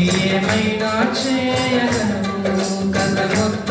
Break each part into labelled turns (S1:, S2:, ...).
S1: ఏమైనా చేయగలను కథ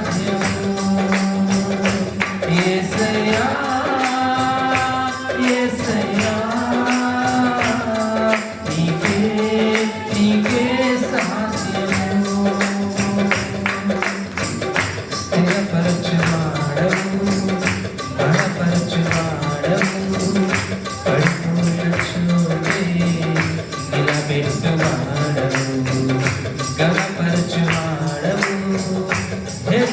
S1: Gracias.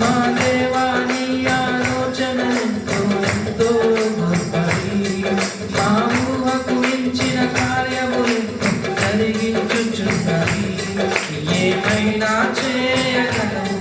S1: మా దేవాని ఆలోచనలెంతో గొప్పది మా ఊహకు మించిన కార్యములు జరిగించుచున్నది ఏమైనా చేయగలము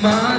S1: My